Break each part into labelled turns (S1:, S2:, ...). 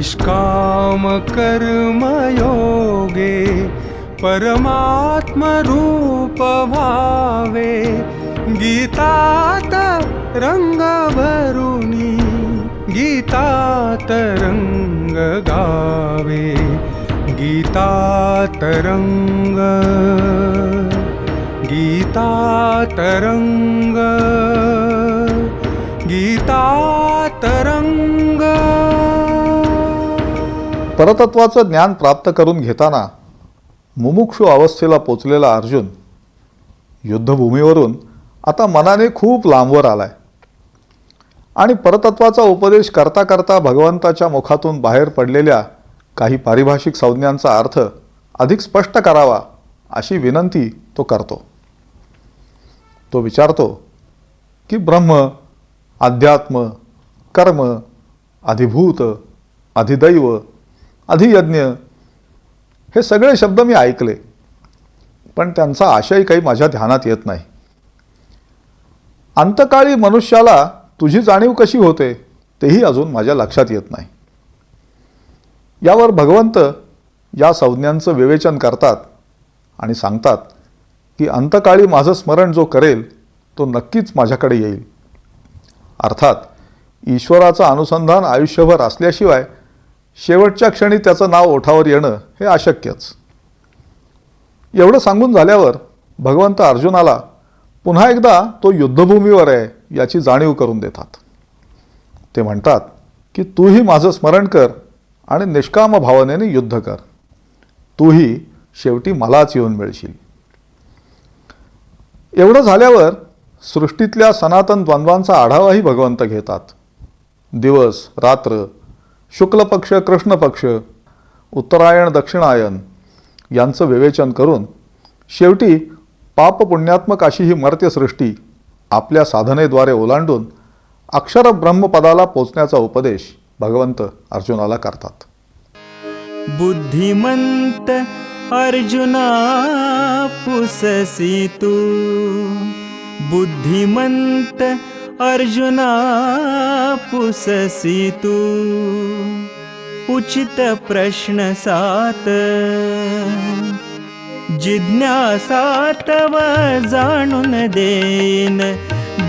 S1: निष्कामकर्मयोगे परमात्मरूपभावे गीतात गीता तरङ्गीता तरङ्गग गावे गीता तरङ्गीता तरङ्गीता
S2: परतत्वाचं ज्ञान प्राप्त करून घेताना मुमुक्षू अवस्थेला पोचलेला अर्जुन युद्धभूमीवरून आता मनाने खूप लांबवर आलाय. आणि परतत्वाचा उपदेश करता करता भगवंताच्या मुखातून बाहेर पडलेल्या काही पारिभाषिक संज्ञांचा अर्थ अधिक स्पष्ट करावा अशी विनंती तो करतो. तो विचारतो की ब्रह्म अध्यात्म कर्म अधिभूत अधिदैव अधियज्ञ हे सगळे शब्द मी ऐकले पण त्यांचा आशय काही माझ्या ध्यानात येत नाही. अंतकाळी मनुष्याला तुझी जाणीव कशी होते तेही अजून माझ्या लक्षात येत नाही. यावर भगवंत या संज्ञांचं विवेचन करतात आणि सांगतात की अंतकाळी माझं स्मरण जो करेल तो नक्कीच माझ्याकडे येईल. अर्थात ईश्वराचं अनुसंधान आयुष्यभर असल्याशिवाय शेवटच्या क्षणी त्याचं नाव ओठावर येणं हे अशक्यच. एवढं सांगून झाल्यावर भगवंत अर्जुनाला पुन्हा एकदा तो युद्धभूमीवर आहे याची जाणीव करून देतात. ते म्हणतात की तूही माझं स्मरण कर आणि निष्काम भावनेने युद्ध कर. तूही शेवटी मलाच येऊन मिळशील. एवढं झाल्यावर सृष्टीतल्या सनातन द्वंद्वांचा आढावाही भगवंत घेतात. दिवस रात्र शुक्ल पक्ष कृष्ण पक्ष उत्तरायण दक्षिणायन यांचं विवेचन करून शेवटी पाप पुण्यात्मक अशी ही मर्त्यसृष्टी आपल्या साधनेद्वारे ओलांडून अक्षर ब्रह्मपदाला पोचण्याचा उपदेश भगवंत अर्जुनाला करतात.
S3: बुद्धिमंत अर्जुना पुससी तू बुद्धिमंत अर्जुना पुससि तू. उचित प्रश्न सात. जिज्ञासा तव जाणून देन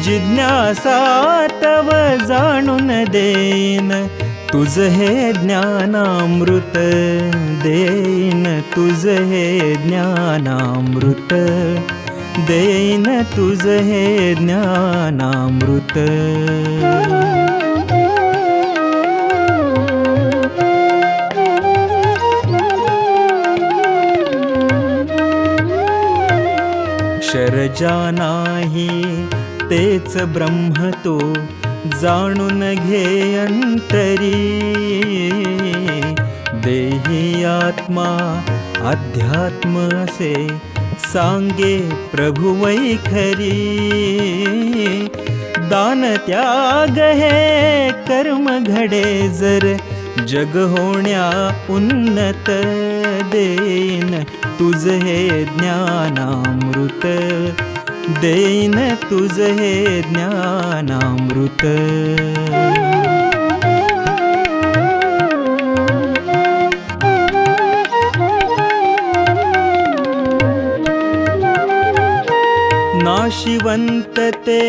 S3: जिज्ञासा तव जाणून देन तुझ हे ज्ञानामृत देन तुझ हे ज्ञानामृत देन तुझ हे ज्ञानामृत. शरजा नाही तेच ब्रह्म तो जाणून घे अंतरी. देही आत्मा अध्यात्म असे सांगे प्रभु खरी। दान त्याग हे कर्म घडे जर। जग होण्या उन्नत देन तुझ हे ज्ञानामृत। देन तुझ हे ज्ञानामृत। नाशिवंत ते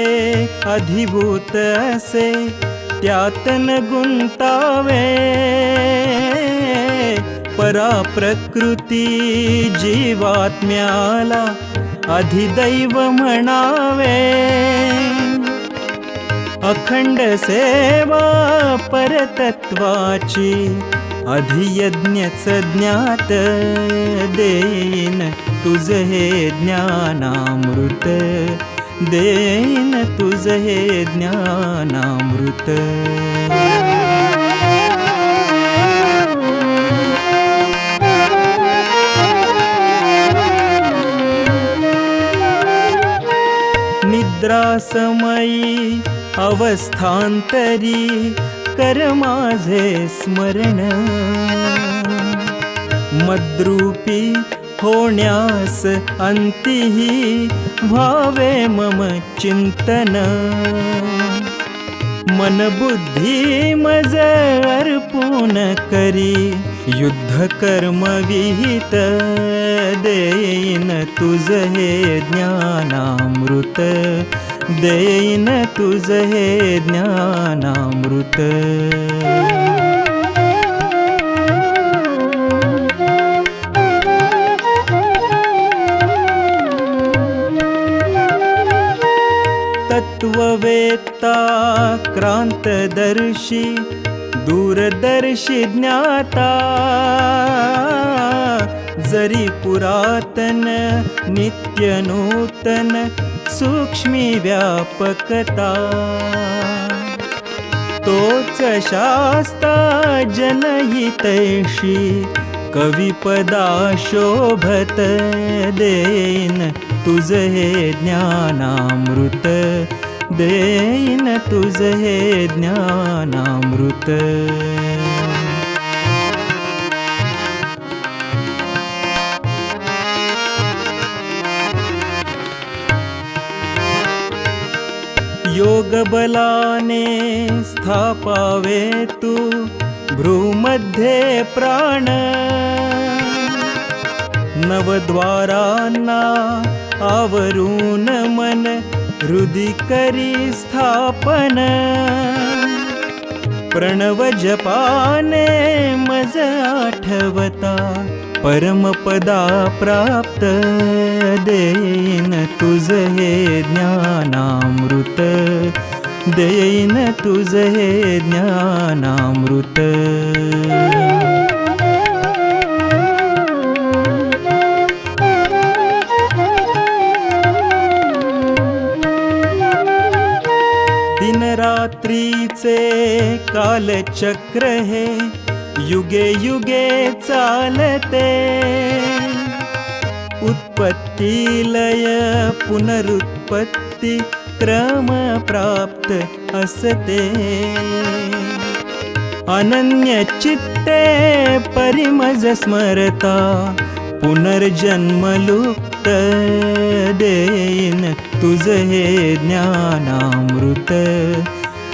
S3: अधिभूत असे त्यातन गुंतावे. परा प्रकृती जीवात्म्याला अधिदैव म्हणावे. अखंड सेवा परतत्वाची अधियज्ञात देन तुज़े ज्ञानामृत। देन तुज़े ज्ञानामृत। निद्रासमयी अवस्थान्तरी कर माझे स्मरण. मद्रूपी होण्यास अंतिही व्हावे मम चिंतन. मन बुद्धी मज अर्पून करी युद्ध कर्म विहित देईन तुझ हे ज्ञानामृत. देईन तुझ हे ज्ञानामृत। तत्त्ववेत्ता क्रान्तदर्शी दूरदर्शी ज्ञाता। जरी पुरातन नित्यनूतन सूक्ष्मी व्यापकता. तोच शास्ता जनहितैषी कविपदा शोभत देईन. तुझ हे ज्ञानामृत देईन. तुझ हे ज्ञानामृत. योगबलाने स्थापावे तू भ्रूमध्ये प्राण. नवद्वारांना आवरून मन हृदि करी स्थापन. प्रणव जपाने मज आठवता परमपदा प्राप्त देईन तुझ हे ज्ञानामृत देईन तुझ हे ज्ञानामृत. दिनरात्रीचे कालचक्र हे युगे युगे चालते. उत्पत्ती लय पुनरुत्पत्ती क्रम प्राप्त असते. अनन्य चित्ते परिमज स्मरता पुनर्जन्मलुप्त देईन. तुझ हे ज्ञानामृत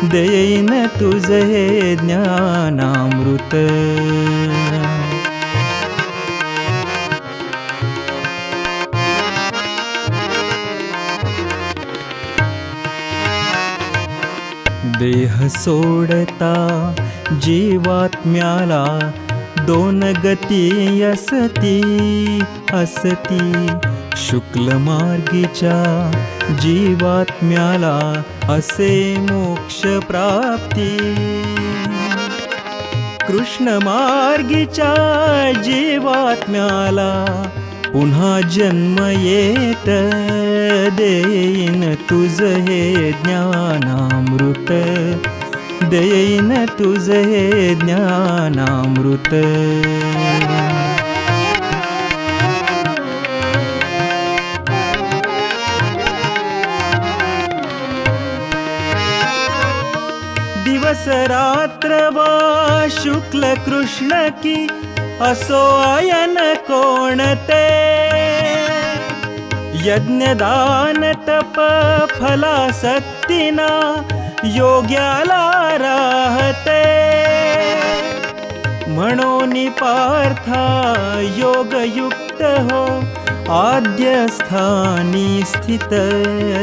S3: देईन तुझ हे ज्ञानामृत. देह सोडता जीवात्म्याला दोन गती असती असती. शुक्ल मार्गीच्या जीवात्म्याला असे मोक्ष प्राप्ती. कृष्ण मार्गीच्या जीवात्म्याला पुन्हा जन्म येत देईन तुझ हे ज्ञानामृत. देईन तुझ हे ज्ञानामृत दिवस रात्र वा शुक्ल कृष्ण की असो आयन कोणते? यज्ञदान तप फलासक्तीना योग्याला राहते. म्हणून पार्था योगयुक्त हो. आद्यस्थानी स्थित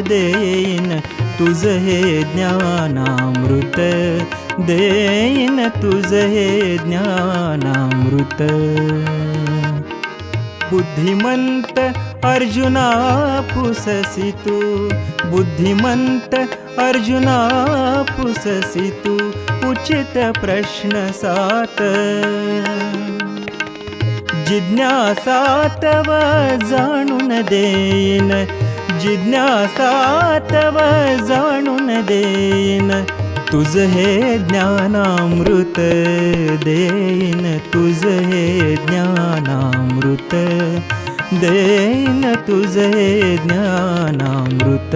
S3: देईन तुझ हे ज्ञानामृत. देईन तुझ हे ज्ञानामृत. बुद्धिमन्त अर्जुना पुसीतु बुद्धिमन्त अर्जुना पुसीतु उचित प्रश्नसात् जिज्ञासात् वणुन देन्। जिज्ञासात् वणुन देन्। तुझ हे ज्ञानामृत देईन तुझ हे ज्ञानामृत देईन तुझ हे ज्ञानामृत